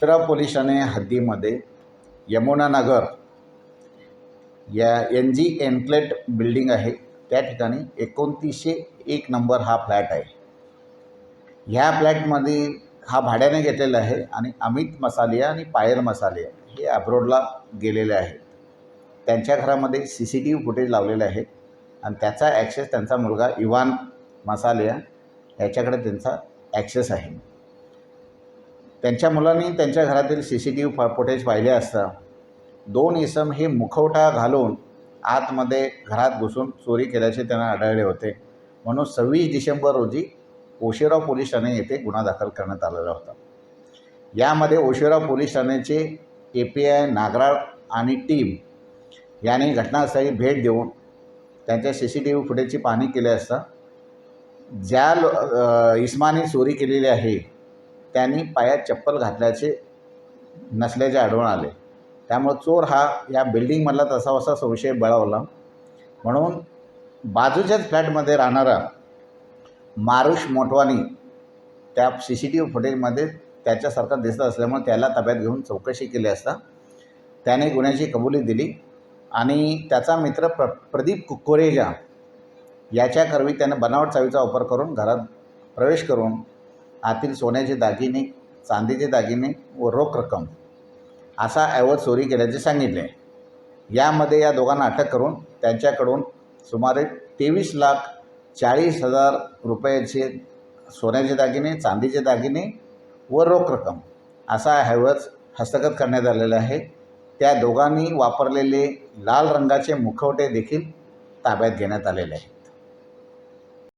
शिरा पोलिसाने हद्दीमध्ये यमुनानगर या N G एन्क्लेट building आहे. त्या ठिकाणी एकोणतीसशे एक नंबर हा फ्लॅट आहे. ह्या फ्लॅटमध्ये हा भाड्याने घेतलेला आहे आणि अमित मसालिया आणि पायल मसालिया हे अब्रोडला गेलेले आहेत. त्यांच्या घरामध्ये C C T V footage लावलेले आहेत. आणि त्याचा ॲक्सेस त्यांचा मुलगा इवान मसालिया याच्याकडे त्यांचा ॲक्सेस आहे. त्यांच्या मुलांनी त्यांच्या घरातील C C T V footage पाहिले असता दोन इसम हे मुखवटा घालून आतमध्ये घरात घुसून चोरी केल्याचे त्यांना आढळले होते. म्हणून सव्वीस डिसेंबर रोजी ओशेराव पोलीस ठाणे येथे गुन्हा दाखल करण्यात आलेला होता. यामध्ये ओशेराव पोलीस ठाण्याचे ए पी आय नागराळ आणि टीम यांनी घटनास्थळी भेट देऊन त्यांच्या सी सी टी व्ही फुटेजची पाहणी केली असता ज्या लो इस्माने चोरी केलेली आहे त्यांनी पायात चप्पल घातल्याचे नसल्याचे आढळून आले. त्यामुळं चोर हा या बिल्डिंगमधला तसावसा संशय बळावला. म्हणून बाजूच्याच फ्लॅटमध्ये राहणारा मारुष मोटवानी त्या सी सी टी व्ही फुटेजमध्ये त्याच्यासारखा दिसत असल्यामुळे त्याला ताब्यात घेऊन चौकशी केली असता त्याने गुन्ह्याची कबुली दिली. आणि त्याचा मित्र प्र प्रदीप कुकोरेजा याच्याकरवी त्यानं बनावट चावीचा वापर करून घरात प्रवेश करून आतील सोन्याचे दागिने चांदीचे दागिने व रोख रक्कम असा ऐवज चोरी केल्याचे सांगितले. यामध्ये या दोघांना अटक करून त्यांच्याकडून सुमारे तेवीस लाख चाळीस हजार रुपयाचे सोन्याचे दागिने चांदीचे दागिने व रोख रक्कम असा ऐवज हस्तगत करण्यात आलेला आहे. त्या दोघांनी वापरलेले लाल रंगाचे मुखवटे देखील ताब्यात घेण्यात आलेले आहे